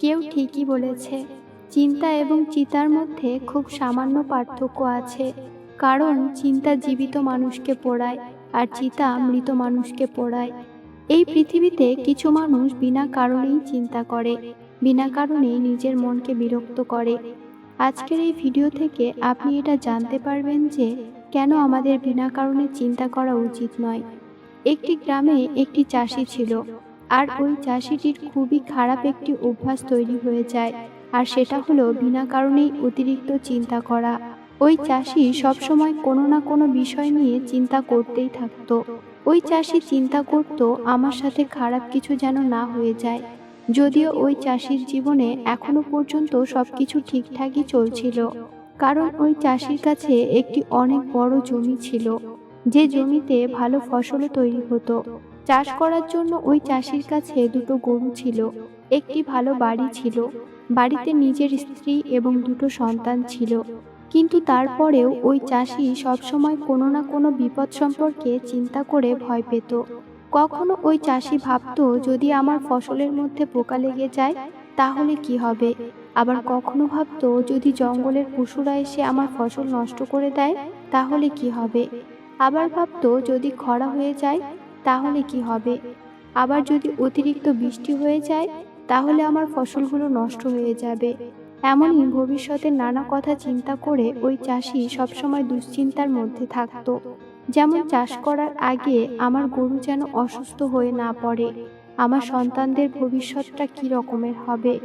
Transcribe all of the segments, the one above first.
কেউ ঠিকই বলেছে। চিন্তা এবং চিতার মধ্যে খুব সামান্য পার্থক্য আছে। কারণ চিন্তা জীবিত মানুষকে পোড়ায় আর চিতা মৃত মানুষকে পোড়ায়। এই পৃথিবীতে কিছু মানুষ বিনা কারণেই চিন্তা করে, বিনা কারণেই নিজের মনকে বিরক্ত করে। আজকের এই ভিডিও থেকে আপনি এটা জানতে পারবেন যে কেন আমাদের বিনা কারণে চিন্তা করা উচিত নয়। একটি গ্রামে একটি চাষি ছিল। আর ওই চাষিটির খুবই খারাপ একটি অভ্যাস তৈরি হয়ে যায়। আর সেটা হলো বিনা কারণেই অতিরিক্ত চিন্তা করা। ওই চাষি সবসময় কোনো না কোনো বিষয় নিয়ে চিন্তা করতেই থাকতো। ওই চাষি চিন্তা করত, আমার সাথে খারাপ কিছু যেন না হয়ে যায়। যদিও ওই চাষির জীবনে এখনও পর্যন্ত সব কিছু ঠিকঠাকই চলছিল। কারণ ওই চাষির কাছে একটি অনেক বড় জমি ছিল। যে জমিতে ভালো ফসলও তৈরি হতো। চাষ করার জন্য ওই চাষির কাছে দুটো গরু ছিল, একটি ভালো বাড়ি ছিল, বাড়িতে নিজের স্ত্রী এবং দুটো সন্তান ছিল। কিন্তু তারপরেও ওই চাষি সবসময় কোনো না কোনো বিপদ সম্পর্কে চিন্তা করে ভয় পেত। কখনো ওই চাষি ভাবত, যদি আমার ফসলের মধ্যে পোকা লেগে যায়, তাহলে কি হবে? আবার কখনো ভাবত, যদি জঙ্গলের পশুরা এসে আমার ফসল নষ্ট করে দেয়, তাহলে কি হবে? আবার ভাবতো, যদি খরা হয়ে যায় তাহলে কি হবে? আবার যদি অতিরিক্ত বৃষ্টি হয়ে যায়, তাহলে আমার ফসলগুলো নষ্ট হয়ে যাবে। এমনই ভবিষ্যতের নানা কথা চিন্তা করে ওই চাষি সবসময় দুশ্চিন্তার মধ্যে থাকতো। যেমন চাষ করার আগে আমার গরু যেন অসুস্থ হয়ে না পড়ে, আমার সন্তানদের ভবিষ্যৎটা কি রকমের হবে?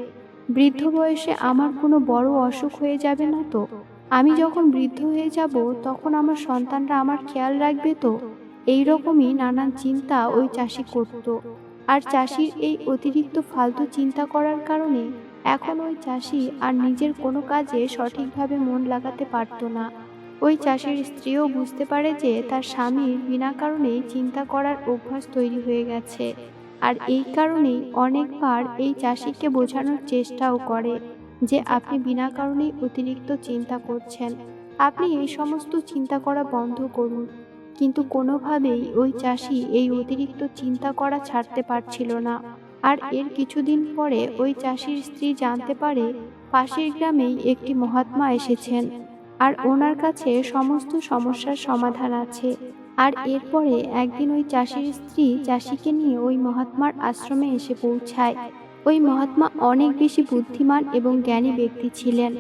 বৃদ্ধ বয়সে আমার কোনো বড় অসুখ হয়ে যাবে না তো? আমি যখন বৃদ্ধ হয়ে যাব, তখন আমার সন্তানরা আমার খেয়াল রাখবে তো? এই রকমই নানান চিন্তা ওই চাষি করত। আর চাষির এই অতিরিক্ত ফালতু চিন্তা করার কারণে এখন ওই চাষি আর নিজের কোনো কাজে সঠিকভাবে মন লাগাতে পারতো না। ওই চাষির স্ত্রীও বুঝতে পারে যে তার স্বামীর বিনা কারণেই চিন্তা করার অভ্যাস তৈরি হয়ে গেছে। আর এই কারণেই অনেকবার এই চাষিকে বোঝানোর চেষ্টাও করে যে আপনি বিনা কারণেই অতিরিক্ত চিন্তা করছেন। আপনি এই সমস্ত চিন্তা করা বন্ধ করুন। কিন্তু কোনোভাবেই ওই চাষি এই অতিরিক্ত চিন্তা করা ছাড়তে পারছিল না। আর এর কিছুদিন পরে ওই চাষির স্ত্রী জানতে পারে পাশের গ্রামেই একটি মহাত্মা এসেছেন। আর ওনার কাছে সমস্ত সমস্যার সমাধান আছে। আর এরপরে একদিন ওই চাষির স্ত্রী চাষিকে নিয়ে ওই মহাত্মার আশ্রমে এসে পৌঁছায়। ওই মহাত্মা অনেক বেশি বুদ্ধিমান এবং জ্ঞানী ব্যক্তি ছিলেন।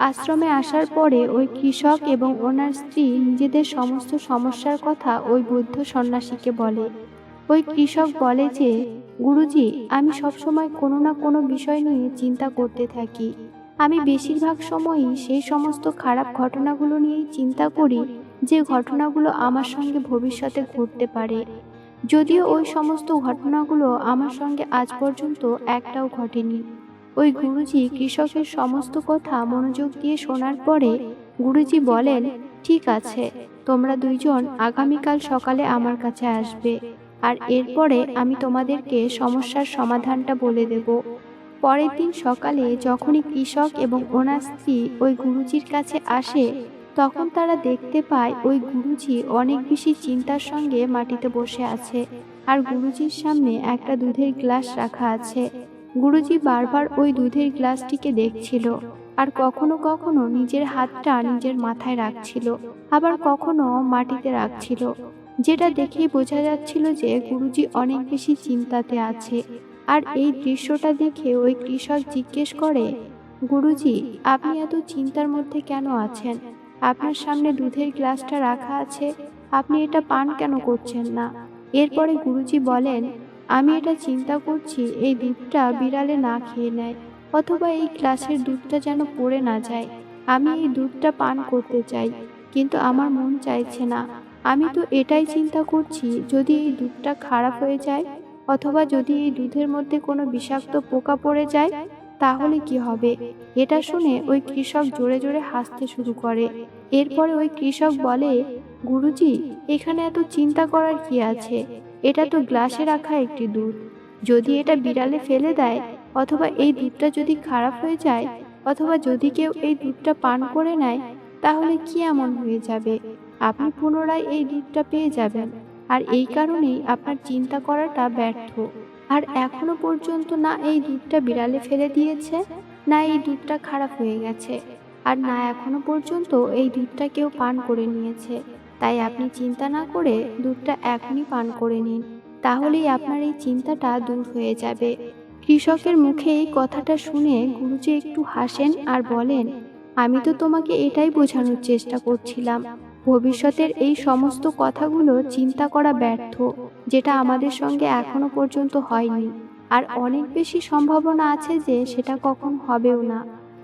আশ্রমে আসার পরে ওই কৃষক এবং ওনার স্ত্রী নিজেদের সমস্ত সমস্যার কথা ওই বৌদ্ধ সন্ন্যাসীকে বলে। ওই কৃষক বলে যে, গুরুজি, আমি সবসময় কোনো না কোনো বিষয় নিয়ে চিন্তা করতে থাকি। আমি বেশিরভাগ সময়ই সেই সমস্ত খারাপ ঘটনাগুলো নিয়েই চিন্তা করি যে ঘটনাগুলো আমার সঙ্গে ভবিষ্যতে ঘটতে পারে। যদিও ওই সমস্ত ঘটনাগুলো আমার সঙ্গে আজ পর্যন্ত একটাও ঘটেনি। ওই গুরুজি কৃষকের সমস্ত কথা মনোযোগ দিয়ে শোনার পরে গুরুজি বলেন, ঠিক আছে, তোমরা দুইজন আগামীকাল সকালে আমার কাছে আসবে, আর এরপরে আমি তোমাদেরকে সমস্যার সমাধানটা বলে দেব। পরের দিন সকালে যখনই কৃষক এবং ওনার স্ত্রী ওই গুরুজির কাছে আসে, তখন তারা দেখতে পায় ওই গুরুজি অনেক বেশি চিন্তার সঙ্গে মাটিতে বসে আছে, আর গুরুজির সামনে একটা দুধের গ্লাস রাখা আছে। গুরুজি বারবার ওই দুধের গ্লাসটিকে দেখছিল আর কখনো কখনো নিজের হাতটা নিজের মাথায় রাখছিল, আবার কখনো মাটিতে রাখছিল। যেটা দেখেই বোঝা যাচ্ছিল যে গুরুজি অনেক বেশি চিন্তাতে আছে। আর এই দৃশ্যটা দেখে ওই কৃষক জিজ্ঞেস করে, গুরুজি, আপনি এত চিন্তার মধ্যে কেন আছেন? আপনার সামনে দুধের গ্লাসটা রাখা আছে, আপনি এটা পান কেন করছেন না? এরপরে গুরুজি বলেন আমি এটা চিন্তা করছি, এই দুধটা বিড়ালে না খেয়ে নেয়, অথবা এই গ্লাসের দুধটা যেন পড়ে না যায়। আমি এই দুধটা পান করতে চাই, কিন্তু আমার মন চাইছে না। আমি তো এটাই চিন্তা করছি, যদি এই দুধটা খারাপ হয়ে যায়, অথবা যদি এই দুধের মধ্যে কোনো বিষাক্ত পোকা পড়ে যায়, তাহলে কি হবে? এটা শুনে ওই কৃষক জোরে জোরে হাসতে শুরু করে। এরপরে ওই কৃষক বলে, গুরুজি, এখানে এত চিন্তা করার কি আছে? এটা তো গ্লাসে রাখা একটি দুধ। যদি এটা বিড়ালে ফেলে দেয়, অথবা এই দুধটা যদি খারাপ হয়ে যায়, অথবা যদি কেউ এই দুধটা পান করে নেয়, তাহলে কি এমন হয়ে যাবে? আপনি পুনরায় এই দুধটা পেয়ে যাবেন। আর এই কারণেই আপনার চিন্তা করাটা ব্যর্থ। আর এখনও পর্যন্ত না এই দুধটা বিড়ালে ফেলে দিয়েছে, না এই দুধটা খারাপ হয়ে গেছে। আর না এখনও পর্যন্ত এই দুধটা কেউ পান করে নিয়েছে। তাই আপনি চিন্তা না করে দুধটা এখনই পান করে নিন, তাহলেই আপনার এই চিন্তাটা দূর হয়ে যাবে। কৃষকের মুখে এই কথাটা শুনে গুরুজি একটু হাসেন আর বলেন, আমি তো তোমাকে এটাই বোঝানোর চেষ্টা করছিলাম। ভবিষ্যতের এই সমস্ত কথাগুলো চিন্তা করা ব্যর্থ, যেটা আমাদের সঙ্গে এখনও পর্যন্ত হয়নি। আর অনেক বেশি সম্ভাবনা আছে যে সেটা কখন হবেও না।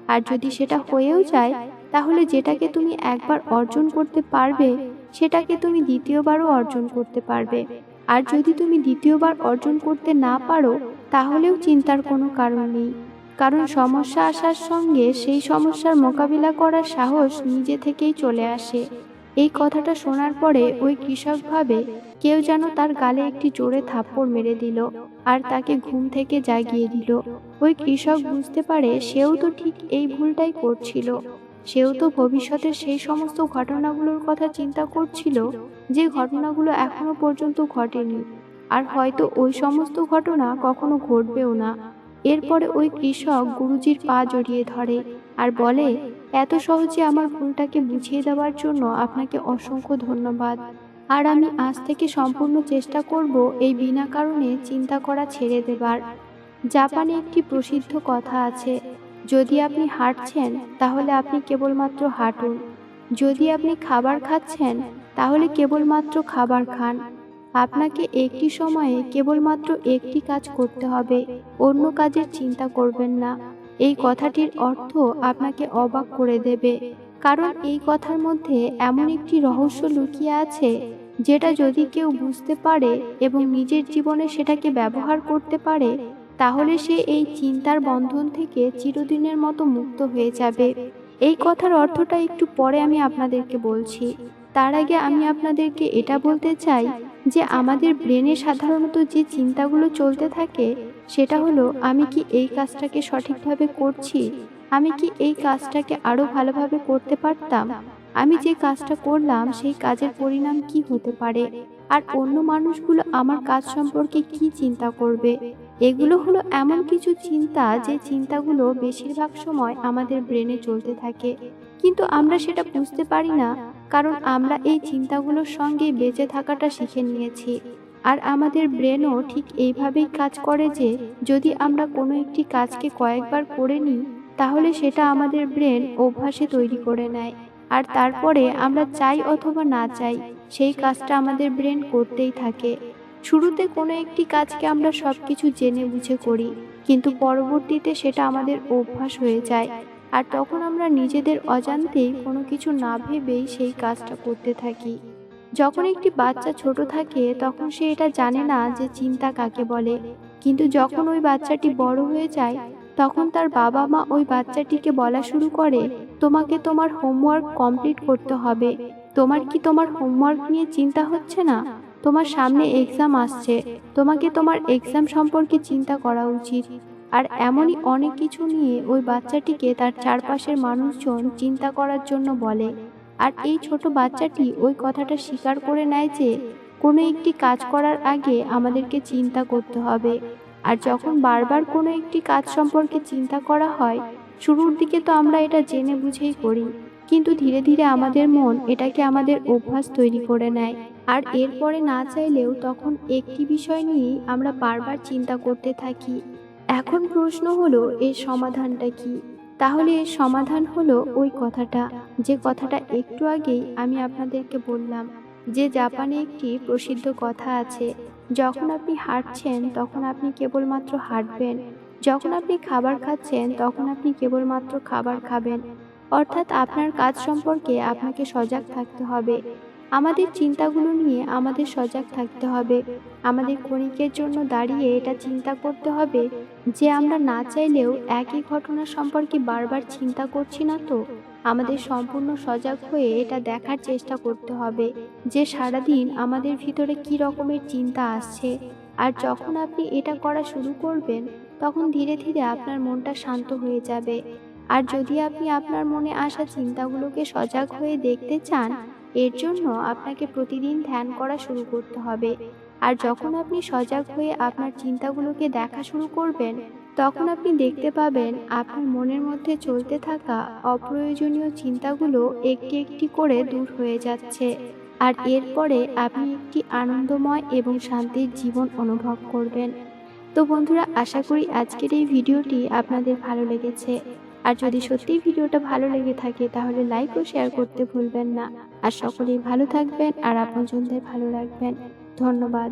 আর যদি সেটা হয়েও যায়, তাহলে যেটাকে তুমি একবার অর্জন করতে পারবে সেটাকে তুমি দ্বিতীয়বারও অর্জন করতে পারবে। আর যদি তুমি দ্বিতীয়বার অর্জন করতে না পারো, তাহলেও চিন্তার কোনো কারণ নেই। কারণ সমস্যা আসার সঙ্গে সেই সমস্যার মোকাবিলা করার সাহস নিজে থেকেই চলে আসে। এই কথাটা শোনার পরে ওই কৃষক ভাবে, কেউ যেন তার গালে একটি জোরে থাপ্পড় মেরে দিল আর তাকে ঘুম থেকে জাগিয়ে দিল। ওই কৃষক বুঝতে পারে সেও তো ঠিক এই ভুলটাই করছিল। সেও তো ভবিষ্যতের সেই সমস্ত ঘটনাগুলোর কথা চিন্তা করছিল যে ঘটনাগুলো এখনও পর্যন্ত ঘটেনি। আর হয়তো ওই সমস্ত ঘটনা কখনো ঘটবেও না। এরপরে ওই কৃষক গুরুজির পা জড়িয়ে ধরে আর বলে, এত সহজে আমার ভুলটাকে বুঝিয়ে দেওয়ার জন্য আপনাকে অসংখ্য ধন্যবাদ। আর আমি আজ থেকে সম্পূর্ণ চেষ্টা করব এই বিনা কারণে চিন্তা করা ছেড়ে দেবার। জাপানে একটি প্রসিদ্ধ কথা আছে যদি আপনি হাঁটছেন, তাহলে আপনি কেবলমাত্র হাঁটুন। যদি আপনি খাবার খাচ্ছেন, তাহলে কেবলমাত্র খাবার খান। আপনাকে একটি সময়ে কেবলমাত্র একটি কাজ করতে হবে, অন্য কাজের চিন্তা করবেন না। এই কথাটির অর্থ আপনাকে অবাক করে দেবে। কারণ এই কথার মধ্যে এমন একটি রহস্য লুকিয়ে আছে, যেটা যদি কেউ বুঝতে পারে এবং নিজের জীবনে সেটাকে ব্যবহার করতে পারে তাহলে সে এই চিন্তার বন্ধন থেকে চিরদিনের মতো মুক্ত হয়ে যাবে। এই কথার অর্থটা একটু পরে আমি আপনাদেরকে বলছি। তার আগে আমি আপনাদেরকে এটা বলতে চাই যে আমাদের ব্রেনে সাধারণত যে চিন্তাগুলো চলতে থাকে, সেটা হলো, আমি কি এই কাজটাকে সঠিকভাবে করছি? আমি কি এই কাজটাকে আরও ভালোভাবে করতে পারতাম? আমি যে কাজটা করলাম, সেই কাজের পরিণাম কি হতে পারে? আর অন্য মানুষগুলো আমার কাজ সম্পর্কে কি চিন্তা করবে? এগুলো হলো এমন কিছু চিন্তা যে চিন্তাগুলো বেশিরভাগ সময় আমাদের ব্রেনে চলতে থাকে। কিন্তু আমরা সেটা বুঝতে পারি না, কারণ আমরা এই চিন্তাগুলোর সঙ্গে বেঁচে থাকাটা শিখে নিয়েছি। আর আমাদের ব্রেনও ঠিক এইভাবেই কাজ করে যে, যদি আমরা কোনো একটি কাজকে কয়েকবার করে নিই, তাহলে সেটা আমাদের ব্রেন অভ্যাসে তৈরি করে নেয়। আর তারপরে আমরা চাই অথবা না চাই, সেই কাজটা আমাদের ব্রেন করতেই থাকে। শুরুতে কোনো একটি কাজকে আমরা সব কিছু জেনে বুঝে করি, কিন্তু পরবর্তীতে সেটা আমাদের অভ্যাস হয়ে যায়। আর তখন আমরা নিজেদের অজান্তেই কোনো কিছু না ভেবেই সেই কাজটা করতে থাকি। যখন একটি বাচ্চা ছোট থাকে, তখন সে এটা জানে না যে চিন্তা কাকে বলে। কিন্তু যখন ওই বাচ্চাটি বড় হয়ে যায়, তখন তার বাবা মা ওই বাচ্চাটিকে বলা শুরু করে, তোমাকে তোমার হোমওয়ার্ক কমপ্লিট করতে হবে। তোমার কি তোমার হোমওয়ার্ক নিয়ে চিন্তা হচ্ছে না? তোমার সামনে এক্সাম আসছে। তোমাকে তোমার এক্সাম সম্পর্কে চিন্তা করা উচিত। আর এমনই অনেক কিছু নিয়ে ওই বাচ্চাটিকে তার চারপাশের মানুষজন চিন্তা করার জন্য বলে। আর এই ছোট বাচ্চাটি ওই কথাটা স্বীকার করে নেয় যে, কোনো একটি কাজ করার আগে আমাদেরকে চিন্তা করতে হবে। আর যখন বারবার কোনো একটি কাজ সম্পর্কে চিন্তা করা হয়, শুরুর দিকে তো আমরা এটা জেনে বুঝেই করি। কিন্তু ধীরে ধীরে আমাদের মন এটাকে আমাদের অভ্যাস তৈরি করে নেয়। আর এরপরে না চাইলেও তখন একটি বিষয় নিয়েই আমরা বারবার চিন্তা করতে থাকি। এখন প্রশ্ন হলো, এর সমাধানটা কি? তাহলে এর সমাধান হলো ওই কথাটা। যে কথাটা একটু আগেই আমি আপনাদেরকে বললাম, যে জাপানে একটি প্রসিদ্ধ কথা আছে, যখন আপনি হাঁটছেন তখন আপনি কেবলমাত্র হাঁটবেন। যখন আপনি খাবার খাচ্ছেন তখন আপনি কেবলমাত্র খাবার খাবেন। অর্থাৎ আপনার কাজ সম্পর্কে আপনাকে সজাগ থাকতে হবে। আমাদের চিন্তাগুলো নিয়ে আমাদের সজাগ থাকতে হবে। আমাদের ক্ষণিকের জন্য দাঁড়িয়ে এটা চিন্তা করতে হবে যে আমরা না চাইলেও একই ঘটনা সম্পর্কে বারবার চিন্তা করছি না তো? আমাদের সম্পূর্ণ সজাগ হয়ে এটা দেখার চেষ্টা করতে হবে যে সারাদিন আমাদের ভিতরে কি রকমের চিন্তা আসছে। আর যখন আপনি এটা করা শুরু করবেন, তখন ধীরে ধীরে আপনার মনটা শান্ত হয়ে যাবে। আর যদি আপনি আপনার মনে আসা চিন্তাগুলোকে সজাগ হয়ে দেখতে চান, এর জন্য আপনাকে প্রতিদিন ধ্যান করা শুরু করতে হবে। আর যখন আপনি সজাগ হয়ে আপনার চিন্তাগুলোকে দেখা শুরু করবেন, তখন আপনি দেখতে পাবেন আপনার মনের মধ্যে চলতে থাকা অপ্রয়োজনীয় চিন্তাগুলো একটি একটি করে দূর হয়ে যাচ্ছে। আর এরপরে আপনি একটি আনন্দময় এবং শান্তির জীবন অনুভব করবেন। তো বন্ধুরা, আশা করি আজকের এই ভিডিওটি আপনাদের ভালো লেগেছে। আর যদি সত্যি ভিডিওটা ভালো লেগে থাকে, তাহলে লাইক ও শেয়ার করতে ভুলবেন না। আর সকলেই ভালো থাকবেন আর আপনজনদের ভালো রাখবেন। ধন্যবাদ।